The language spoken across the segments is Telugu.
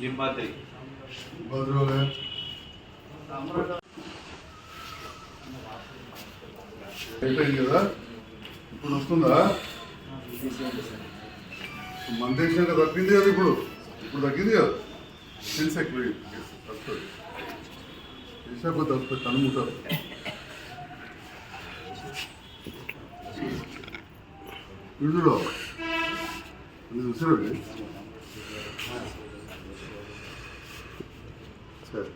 లింబాద్రి. అయిపోయింది కదా? ఇప్పుడు వస్తుందా? మన దేశంగా తగ్గింది కదా ఇప్పుడు? ఇప్పుడు తగ్గింది కదా? సెన్స్ ఎక్కువ తగ్గుతుంది దేశాకు కనుముతారు చూసారండి సరే.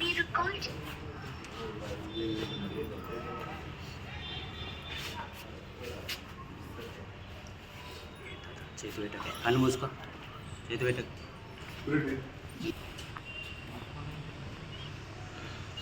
మీరు కాల్ చేతి పెట్టక. కళ్ళు మూసుకో. చేతి పెట్టక రెడ్డి సార్ చూడాలి చూడు చేయండి చెప్తారా అదే ఇది ఇవ్వండి, ఇవ్వండి. ఇలా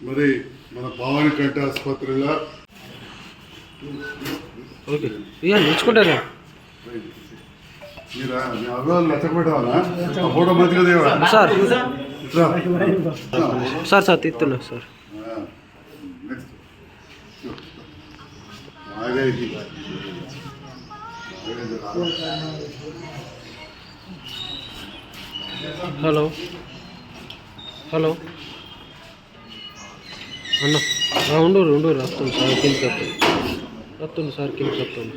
మరి మన భావాని కంటి ఆసుపత్రిలో నేర్చుకుంటారా? మీరా మీ అభివాళ్ళు ఆ ఫోటో మంచిగా సార్. సార్ సార్ తీస్తున్నా సార్ నెక్స్ట్ హలో. హలో. అన్న ఉండు ఉండు వస్తుంది సార్ కింద వస్తుంది వస్తుంది సార్ కింద వస్తుంది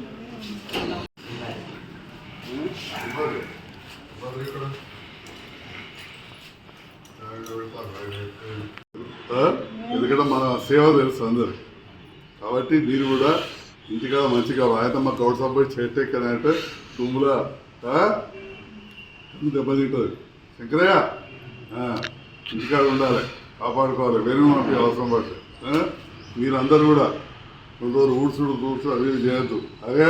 ఎందుకంటే మన సేవ తెలుసు అందరు కాబట్టి మీరు కూడా ఇంటిగా మంచిగా వాయతమ్మ కౌడ సభ్యుడు చేటెక్కనంటే తుమ్ములా దెబ్బతింటుంది శంకరయ్య ఇంటికా ఇంటికాడ ఉండాలి కాపాడుకోవాలి వెనుక పంపి అవసరం పట్టు మీరందరూ కూడా రెండు రోజులు ఊడ్చుడు తూడ్చుడు అవి చేయొద్దు. అదే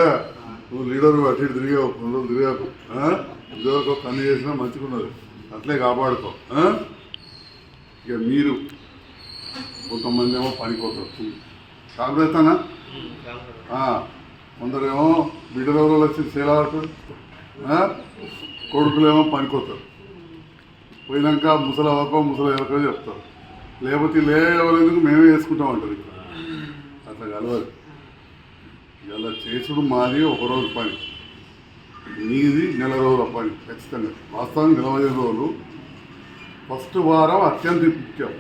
నువ్వు లీడర్ అటు ఇటు తిరిగావు రెండు రోజులు తిరిగాకు ఆ? పని చేసినా మంచిగా ఉన్నది అట్లే కాపాడుకో ఇక మీరు కొంతమంది ఏమో పనిపోతారు కాకపోతేనా కొందరేమో బిడ్డలలో వచ్చి సేలాడుతారు కొడుకులేమో పనికొస్తారు పోయినాక ముసలి అవ్వకో ముసలి ఎవరికో చెప్తారు. లేకపోతే లే ఎవరెందుకు మేమే వేసుకుంటాం అంటారు ఇక్కడ. అట్లా కలవాలి ఇలా చేసుడు మాది ఒక రోజు పని. నీది నెల రోజుల పని ఖచ్చితంగా. వాస్తవానికి నలభై రోజులు. ఫస్ట్ వారం అత్యంత ముఖ్యం.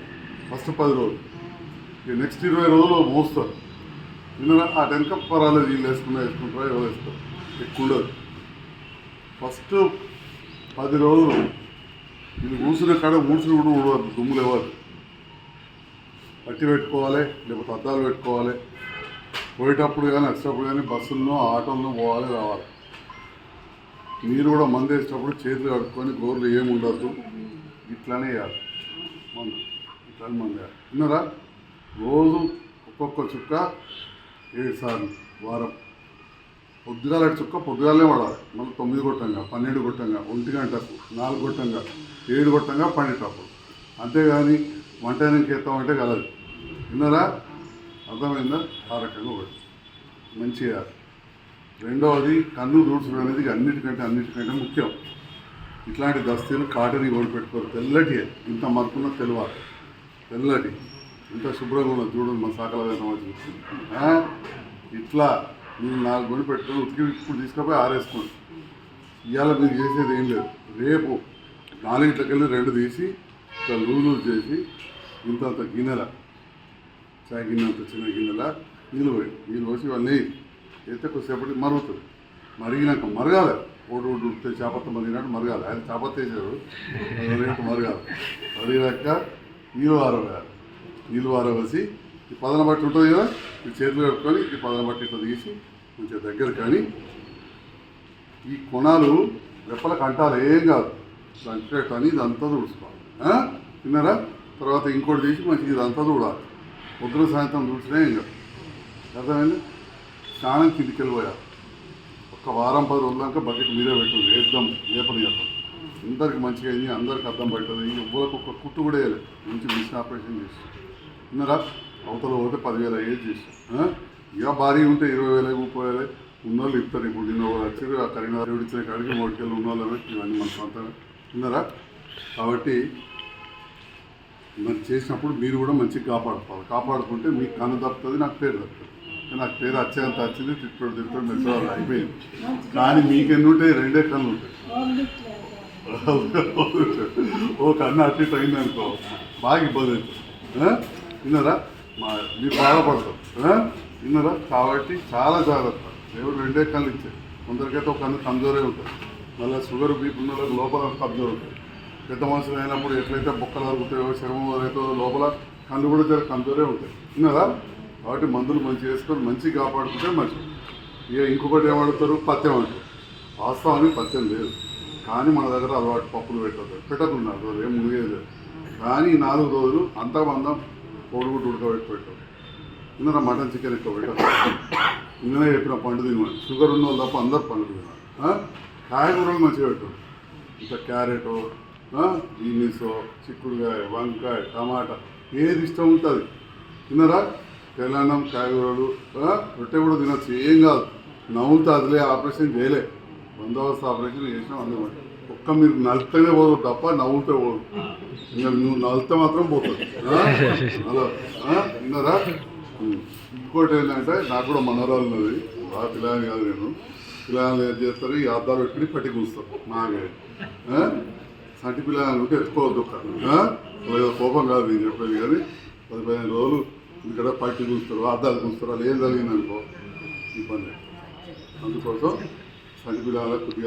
ఫస్ట్ పది రోజులు. ఇక నెక్స్ట్ ఇరవై రోజులు మోస్తారు. ఎందుకంటే ఆ వెనక పర్వాలేదు వీళ్ళు వేసుకున్నా వేసుకుంటారా ఎవరు వేస్తారు ఎక్కువ ఉండదు ఫస్ట్ పది రోజులు ఇది కూర్చునే కాడ మూడుసులు కూడా ఉండవద్దు దుమ్ములు ఇవ్వద్దు. పట్టి పెట్టుకోవాలి లేకపోతే అద్దాలు పెట్టుకోవాలి. పోయేటప్పుడు కానీ వచ్చేటప్పుడు కానీ బస్సుల్లో ఆటోల్లో పోవాలి రావాలి. మీరు కూడా మందు వేసేటప్పుడు చేతులు కడుక్కొని గోర్లు ఏమి ఉండద్దు. ఇట్లానే వేయాలి. మందు. ఇట్లానే మందు వేయాలి. విన్నారా? రోజు ఒక్కొక్క చుక్క ఏడు సార్లు వారం. పొద్దుగాల చుక్క పొద్దుగాలే వాడాలి. మళ్ళీ తొమ్మిది కొట్టంగా పన్నెండు కొట్టంగా ఒంటి గంటకు నాలుగు కొట్టంగా ఏడు కొట్టంగా పండేటప్పుడు అంతేగాని వంట ఎత్తామంటే కలదు. విన్నారా? అర్థమైందా? ఆ రకంగా ఒకటి మంచిగా రెండవది కన్ను రూట్స్ అనేది అన్నిటికంటే అన్నిటికంటే ముఖ్యం. ఇట్లాంటి దస్తీలు కాటని కూడా పెట్టుకోరు. తెల్లటి ఇంత మరుకున్న తెలవాలి తెల్లటి. ఇంత శుభ్రంగా ఉన్నది చూడండి మా సాకల వేదం ఇట్లా మీరు నాలుగు గుడి పెట్టుకొని ఉతికి ఇప్పుడు తీసుకుపోయి ఆరేసుకోండి ఇవాళ మీరు చేసేది ఏం లేదు. రేపు నాలుగింటికెళ్ళి రెండు తీసి ఇట్లా లూజ్ చేసి ఇంత అంత గిన్నెల చాయ్ గిన్నె అంత చిన్న గిన్నెల నీళ్ళు పోయి నీళ్ళు పోసి ఇవన్నీ అయితే కొద్దిసేపటికి మరుగుతుంది. మరిగినాక మరగాలి. ఓటు ఓటు ఉడితే చేపత్త మరిగినట్టు మరగాలి. ఆయన చేపత్త వేసాడు రేపు మరగాలి. మరిగినాక నీళ్ళు ఆరవేయాలి నీళ్ళు వారవసి ఈ పదన బట్టి ఉంటుంది కదా ఈ చేతులు కట్టుకొని ఈ పదన బట్టి ఇట్లా తీసి కొంచెం దగ్గర కానీ ఈ కొణాలు రెప్పలకు అంటారు ఏం కాదు. దానికి అని ఇదంతా తుడుచుకోవాలి. ఆ? విన్నారా? తర్వాత ఇంకోటి తీసి మంచిగా ఇదంతా చూడాలి పొద్దున సాయంత్రం చూసినా ఏం కాదు. అర్థమైంది? స్నానం కిందికి వెళ్ళిపోయారు ఒక వారం పది రోజులక బకెట్ మీరే పెట్టండి వేద్దాం లేపని చేద్దాం అందరికి మంచిగా అయింది అందరికి అర్థం పడుతుంది. ఎవ్వరికి ఒక కుట్టు కూడా వేయలేదు. మంచి మిషన్ ఆపరేషన్ చేసి ఉన్నారా అవతల పోతే పదివేల అయ్యేది చేసి. ఇక భారీ ఉంటే ఇరవై వేల ముప్పై వేల ఉన్నోళ్ళు ఇస్తారు ఇప్పుడు నిన్న వాళ్ళు వచ్చారు ఆ కరీంనగర్ ఇచ్చిన కాడికి మోటికెళ్ళి ఉన్నోళ్ళమే ఇవన్నీ మన సొంతమే ఉన్నారా? కాబట్టి మరి చేసినప్పుడు మీరు కూడా మంచిగా కాపాడుకోవాలి. కాపాడుకుంటే మీకు కన్ను తప్పుతుంది నాకు పేరు తప్పుతుంది. నాకు పేరు వచ్చేంత వచ్చింది తిట్టుడు తిట్టుడు మెచ్చుకోవాలి అయిపోయింది. కానీ మీకు ఎన్ని ఉంటాయి? రెండే కళ్ళు ఉంటాయి. ఓ కన్ను అటు ఇటు అనుకో బాగా ఇబ్బంది అవుతుంది. విన్నారా? మా మీరు బాధపడతాం విన్నారా? కాబట్టి చాలా జాగ్రత్త. దేవుడు రెండే కళ్ళు ఇచ్చారు కొందరికైతే ఒక కన్ను కమ్జోరే ఉంటుంది. మళ్ళీ షుగర్ బీపీ ఉన్న వాళ్ళకి లోపల కమ్జోర్ ఉంటుంది. పెద్ద మనుషులు అయినప్పుడు ఎట్లయితే బొక్కలు అరుగుతాయో చర్మం అయితే లోపల కళ్ళు కూడా జర కమ్జోరే ఉంటాయి విన్నారా? కాబట్టి మందులు మంచిగా వేసుకొని మంచిగా కాపాడుకుంటే మంచిది. ఇక ఇంకొకటి ఏమడుతారు పత్యం అంటారు. వాస్తవానికి పత్యం లేదు. కానీ మన దగ్గర అలవాటు పప్పులు పెట్టదు పెట్టకుండా అది ఏం ముగియలేదు కానీ నాలుగు రోజులు అంతా మందం కోడిగుడ్డు ఉడకబెట్టి పెట్టారు ఇందులో మటన్ చికెన్ ఎక్కువ పెట్టాలి ఇందులో చెప్పిన పండు తినమని. షుగర్ ఉన్న వాళ్ళు తప్ప అందరు పండు తినాలి. కాయగూరలు మంచిగా పెట్టారు ఇంకా క్యారెట్ బీనీస్ చిక్కుడుకాయ వంకాయ టమాటా ఏది ఇష్టం ఉంటుంది. తిన్నరా తెలంగాణ కాయగూరలు రొట్టె కూడా తినచ్చు. ఏం కాదు. నవ్వులతో అదిలే ఆపరేషన్ చేయలే. బందోబస్తు ఆపరేషన్ చేసినాం అందుబాటు ఒక్క మీరు నలితేనే పోదు తప్ప నవ్వుతే పోదు. ఇంకా నువ్వు నలితే మాత్రం పోతుంది ఆ? హలో. విన్నారా? ఇంకోటి ఏంటంటే నాకు కూడా మనరాలు ఉన్నది. ఆ పిల్లని కాదు నేను. పిల్లలు ఏం చేస్తారు? ఈ అద్దాలు పెట్టుకుని పట్టి కూస్తారు మాగే సంటి పిల్లలు ఉంటే ఎత్తుకోవద్దు ఒక్క. కోపం కాదు నేను చెప్పేది కానీ పది పదిహేను రోజులు ఇక్కడ పట్టి కూస్తారు అద్దాలు కూస్తారు అది ఏం జరిగిందనుకో? ఇబ్బంది అందుకోసం సంటి పిల్లలకు కొద్దిగా